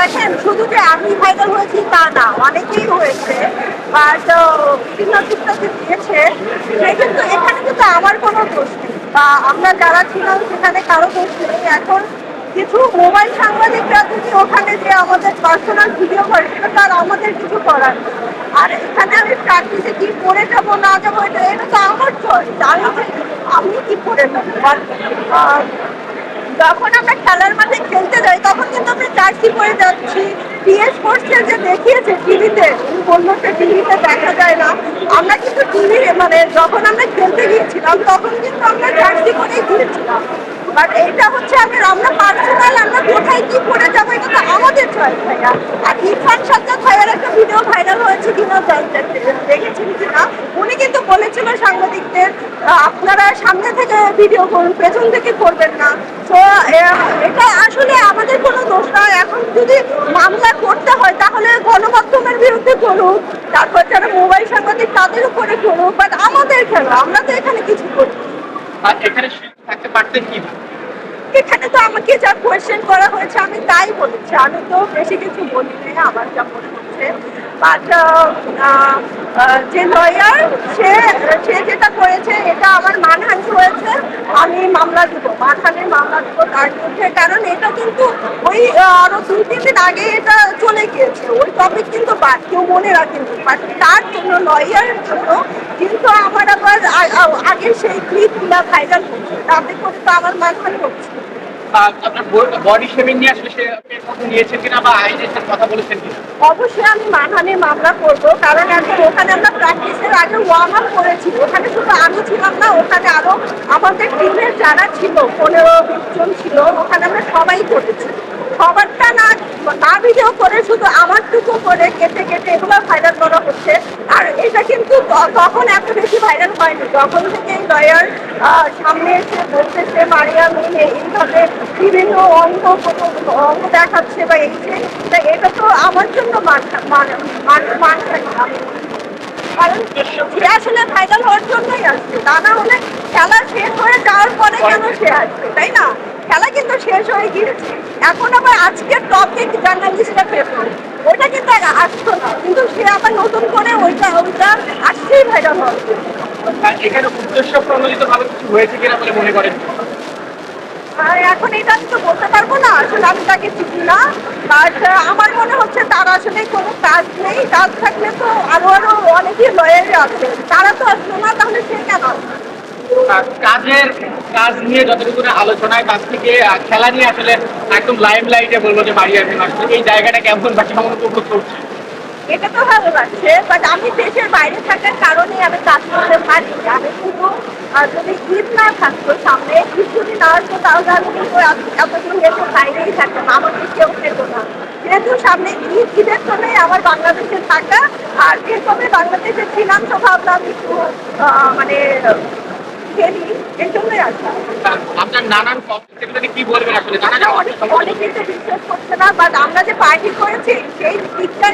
দেখেন, শুধু যে আমি ভাইরাল হয়েছি তা না, অনেকেই হয়েছে বাট বিভিন্ন চিত্রাতে দিয়েছে। কিন্তু এখানে কিন্তু আমার কোনো দোষ নেই, বা আমরা যারা ছিলাম সেখানে কারও দোষ নেই। এখন কিছু মোবাইল সাংবাদিকরা যদি ওখানে যে আমাদের পার্সোনাল ভিডিও করে, সেটা তার আমাদের কিছু করার। আর এখানে আমি প্র্যাকটিসে কি পড়ে যাব, না যাব, এটা এটা তো আমার চয়েস আমি আমি কি পড়ে যাব? যখন আমরা খেলার মাঠে খেলতে যাই, তখন কিন্তু আমরা জার্সি পরে যাচ্ছি। পিএস ফোর্সের যে দেখিয়েছে টিভিতে যে টিভিতে দেখা যায় না। আমরা কিন্তু টিভি মানে যখন আমরা খেলতে গিয়েছিলাম, তখন কিন্তু আমরা জার্সি পরেই গিয়েছিলাম বাট এইটা হচ্ছে আমি আমরা পার্সোনাল আমরা কোথায় কি করে যাব, এটা তো আমাদের চয়েস ভাইয়া। আর ইরফান সাজ্জাদ ভাইয়ার একটা ভিডিও ভাইরাল হয়েছে কিনা দেখেছেন কিনা? উনি কিন্তু বলেছিল সাংবাদিকদের আপনারা সামনে থেকে ভিডিও করুন, পেছন থেকে করবেন না। তো এটা আসলে আমাদের কোনো দোষ নয় এখন যদি মামলা করতে হয়, তাহলে গণমাধ্যমের বিরুদ্ধে করুক তারপর যারা মোবাইল সাংবাদিক, তাদের উপরে করুক বাট আমাদের খেলা আমরা তো এখানে কিছু করি এখানে থাকতে পারতেন কি এখানে তো আমাকে যা কোয়েশ্চেন করা হয়েছে, আমি তাই বলেছি। আমি তো বেশি কিছু বলি নাই, আমার যা মনে হচ্ছে। বাট যে লয়ার সে সে যেটা করেছে, এটা আমার মানহানি হয়েছে, আমি মামলা দিব। মানহানির মামলা দিব তার বিরুদ্ধে। কারণ এটা কিন্তু ওই আরও দুই, তিন দিন আগে এটা চলে গিয়েছে। ওই টপিক কিন্তু বাদ, কেউ মনে রাখেনি। বাট তার জন্য লয়ারের জন্য কিন্তু আমার আবার আগে সেই ক্লিপগুলো ভাইরাল হচ্ছে। তাতে করে আমার মানহানি হচ্ছে। বডি শেমিং নিয়ে কথা নিয়েছেন অবশ্যই আমি মানহানির মামলা করব, কারণ এখন ওখানে আমরা প্র্যাকটিসের আগে ওয়ার্ম আপ করেছি। ওখানে শুধু আমি ছিলাম না, ওখানে আরও আমাদের টিমের যারা ছিল, পনেরো, বিশ জন ছিল, ওখানে আমরা সবাই করেছি। সবারটা না না করে শুধু আমারটুকু করে কেটে কেটে এগুলো ভাইরাল করা হচ্ছে। তখন এত বেশি ভাইরাল হয়নি? যখন থেকে লয়ার সামনে এসে বলতেছে মারিয়া, মেয়ে এইভাবে বিভিন্ন অঙ্গ অঙ্গ দেখাচ্ছে বা এই যে এটা তো আমার জন্য মান আসছে। তা না হলে খেলা শেষ হয়ে পরে সে আসবে, তাই না? খেলা কিন্তু শেষ হয়ে গিয়েছে। এখন আবার আজকের টপিক পেত ওটা কিন্তু আসতো না। কিন্তু সে আবার নতুন করে ওইটা ওইটা আসছেই ভাইরাল হবে এখানে উদ্দেশ্য প্রণোদিত ভাবে কিছু হয়েছে কিনা বলে মনে করেন? আর এখন এটা আমি তো বলতে পারব না আসলে আমি তাকে চিনি না। বাট আমার মনে হচ্ছে তার আসলে কোনো কাজ নেই। কাজ থাকলে তো আরও আরও অনেকেই লয়ারে আছে তারা তো আসলো না তাহলে সে কেন? কাজের কাজ নিয়ে যতটুকু আলোচনায় কাজ থেকে খেলা নিয়ে আসলে একদম লাইম লাইটে বলব যে মিম আসলে এই জায়গাটা কেমন বা কেমন উপভোগ করছে? এটা তো ভালো লাগছে বাট আমি দেশের বাইরে থাকার কারণে আমি কাজ করতে পারি আমি শুধু যদি ঈদ না থাকতো সামনে ঈদ যদি না আসতো, তাহলে আমি কিন্তু এত- এতদিন দেশের বাইরেই থাকতাম, আমাকে কেউ পেত না। যেহেতু সামনে ঈদ, ঈদের সময় আমার বাংলাদেশে থাকা, আর সময় বাংলাদেশে ছিলাম তো ভাবলাম একটু মানে খেলি এই জন্যই আসলাম আপনার নানান কমেন্ট কি বলবেন আসলে? আমরা অনেক অনেকে তো বিশ্বাস করছে না বাট আমরা যে পার্টি করেছি সেই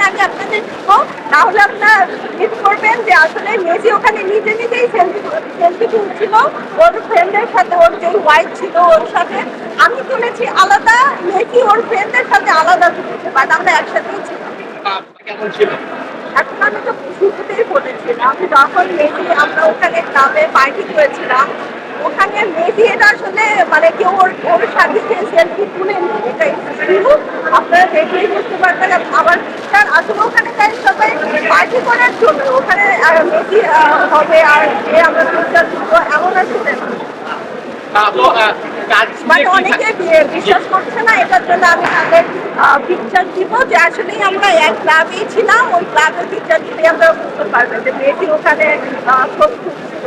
আমি আপনাদের দিব তাহলে আপনারা মিস করবেন যে আসলে ওখানে নিজে নিজেই সেলফি সেলফি তুলছিল। ওর ফ্রেন্ডের সাথে ওর যে ওয়াইফ ছিল ওর সাথে। আমি তুলেছি আলাদা মেসি ওর ফ্রেন্ডের সাথে আলাদা তুলেছে বাট আমরা একসাথেই ছিলাম। কেমন ছিল? এখন আমি তো শুরুতেই বলেছিলাম যখন মেসি, আমরা ওখানে ক্লাবে পার্টি করেছিলাম, ওখানে মেসি এটা আসলে মানে কেউ ওর ওর সাথে সেলফি তুলে এটাই ছিল আপনারা দেখলেই বুঝতে পারবেন। আবার তার আসলে ওখানে তাই সবাই পার্টি করার জন্য ওখানে মেসি হবে, আর আমরা এমন আসলে মানে অনেকে বিশ্বাস করছে না এটার জন্য আমি তাদের পিকচার দিব যে আসলেই আমরা এক ক্লাবেই ছিলাম ওই ক্লাবের পিকচার দিলে আমরা বুঝতে পারবেন যে মেয়েটি ওখানে তুলছিল